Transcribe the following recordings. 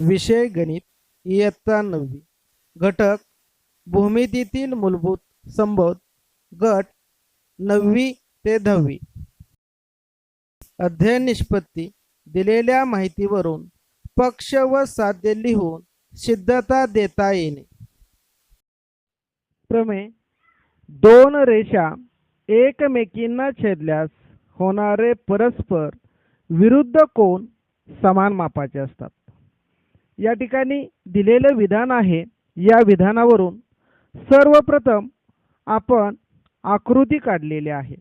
विषय गणित इयत्ता नववी. घटक भूमितीतील मूलभूत संबोध. गट नववी ते दहावी. अध्ययन निष्पत्ती. दिलेल्या माहितीवरून पक्ष व साध्य लिहून सिद्धता देता येणे. प्रमे दोन रेषा एकमेकींना छेदल्यास होणारे परस्पर विरुद्ध कोण समान मापाचे असतात. या ठिकाणी दिलेलं विधान आहे. या विधानावरून सर्वप्रथम आपण आकृती काढलेली आहे.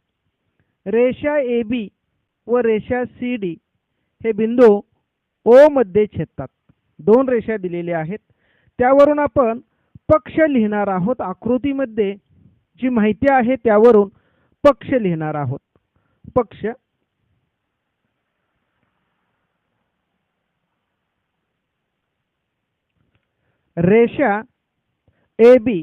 रेषा ए बी व रेषा सी डी हे बिंदू ओ मध्ये छेदतात. दोन रेषा दिलेल्या आहेत. त्यावरून आपण पक्ष लिहिणार आहोत. आकृतीमध्ये जी माहिती आहे त्यावरून पक्ष लिहिणार आहोत. पक्ष रेषा ए बी.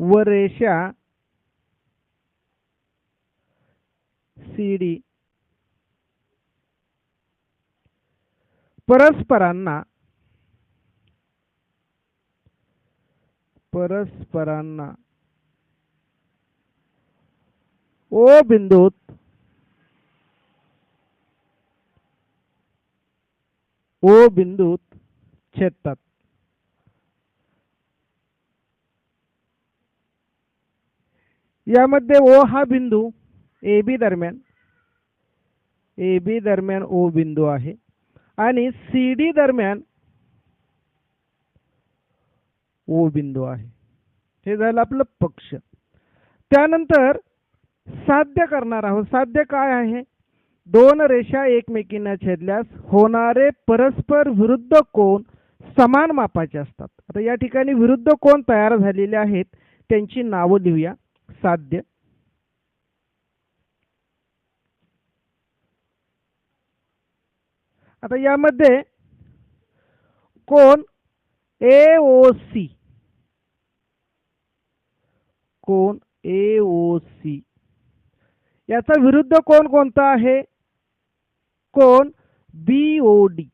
व रेषा सी डी. परस्परांना परस्परांना ओ बिंदूत ओ बिंदूत छेदतात. यामध्ये ओ हा बिंदू ए बी दरम्यान ए बी दरम्यान ओ बिंदू आहे. आणि सी डी दरम्यान ओ बिंदू आहे. हे झालं आपलं पक्ष. त्यानंतर साध्य करणार आहोत. साध्य काय आहे? दोन रेषा एकमेकींना छेदल्यास होणारे परस्पर विरुद्ध कोण समान मापाचे असतात. आता या ठिकाणी विरुद्ध कोण तयार झालेले आहेत त्यांची नावं लिहूया. साध्य. आता यामध्ये कोण ए ओ सी. कोण ए ओ सी. याचा विरुद्ध कोण कोणता आहे? कोण? बी ओ डी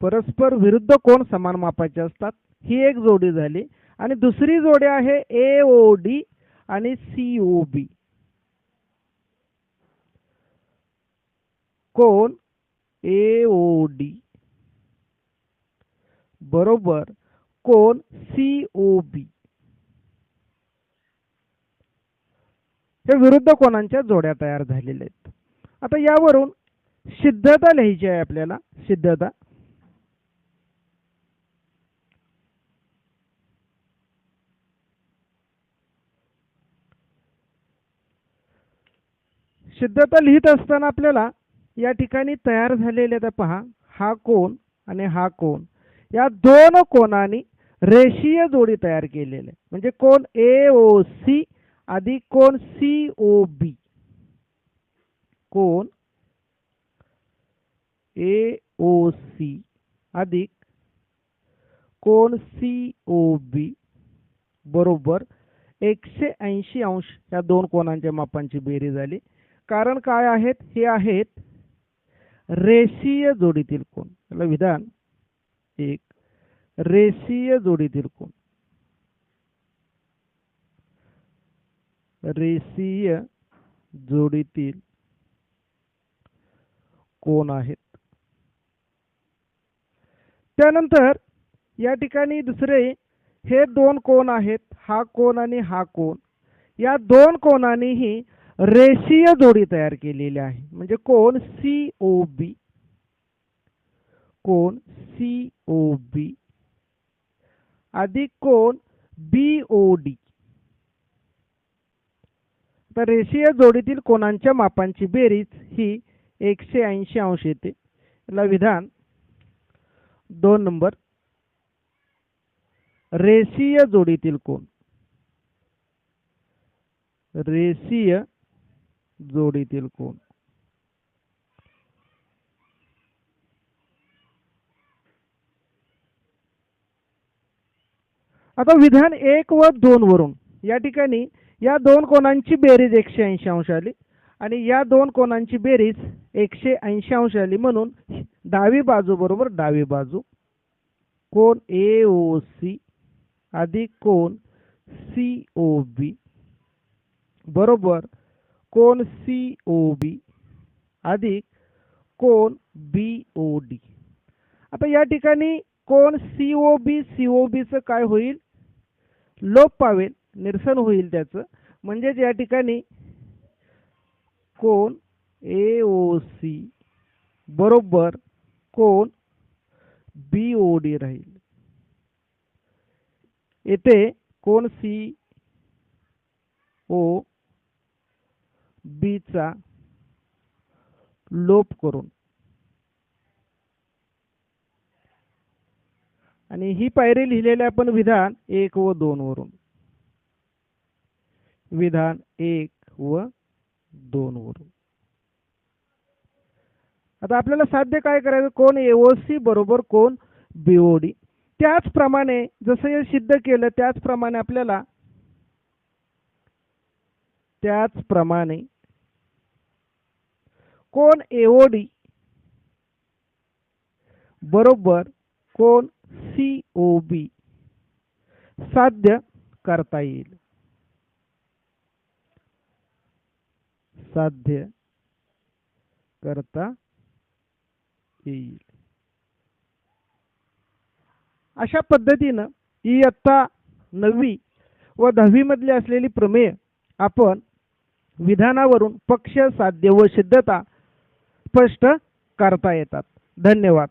परस्पर विरुद्ध कोण समान मापाचे असतात? ही एक जोडी झाली. आणि दुसरी जोडी आहे ए ओ डी आणि सी ओ बी कोण? ए ओ डी बरोबर. कोण? सी ओ बी हे विरुद्ध कोणांच्या जोड्या तयार झालेल्या आहेत? आता यावरून सिद्धता लिहायची आहे आपल्याला. सिद्धता. सिद्धता लिहित असताना आपल्याला या ठिकाणी तयार झालेले आता पहा. हा कोण आणि हा कोण या दोन कोणांनी रेषीय जोडी तयार केलेली आहे. म्हणजे कोण ए ओ सी अधिक कोण सी ओ बी कोण ए ओ सी अधिक. कोण सी ओ बी बरोबर. एकशे ऐंशी अंश या दोन कोणांच्या मापांची बेरीज झाली. कारण काय आहेत? हे आहेत रेषीय जोडीतील कोण याला विधान. एक. रेषीय जोडीतील कोण रेषीय जोडीतील कोण आहेत? त्यानंतर या ठिकाणी दुसरे हे दोन कोण आहेत? हा कोण आणि हा कोण. या दोन कोणांनीही रेषीय जोडी तयार केलेली आहे. म्हणजे कोण? सी ओ बी कोण? सी ओ बी अधिक कोण? बी ओ डी तर रेषीय जोडीतील कोणांच्या मापांची बेरीज ही एकशे ऐंशी अंश येते. याला विधान दोन नंबर. रेषीय जोडीतील कोण रेषीय जोडीतील कोण आता विधान एक व दोन वरून. या ठिकाणी या दोन कोणांची बेरीज एकशे ऐंशी अंश आली. आणि या दोन कोणांची बेरीज एकशे ऐंशी अंश आली. म्हणून डावी बाजू बरोबर डावी बाजू. कोण? ए ओ सी अधिक कोण? सी ओ बी बरोबर. कोण? सी ओ बी अधिक कोण? बी ओ डी आता या ठिकाणी कोण? सी ओ बी सी ओ बीचं काय होईल? लोप पावेल निरसन होईल त्याचं. म्हणजेच या ठिकाणी कोण? O C. बरोबर कोण? बी ओ डी राहील. येथे कोण सी ओ? बीचा लोप करून. आणि ही पायरी लिहिलेली आपण विधान एक व दोन वरून. विधान एक व दोन वरून. आता आपल्याला साध्य काय करायचं? कोण एओसी बरोबर कोण बीओडी त्याचप्रमाणे जसं हे सिद्ध केलं त्याचप्रमाणे आपल्याला त्याचप्रमाणे कोण एओडी बरोबर कोण सी ओ बी साध्य करता येईल? साध्य करता येईल. अशा पद्धतीनं इयत्ता नववी व दहावी मधली असलेली प्रमेय आपण विधानावरून पक्ष साध्य व सिद्धता स्पष्ट करता येतात. धन्यवाद.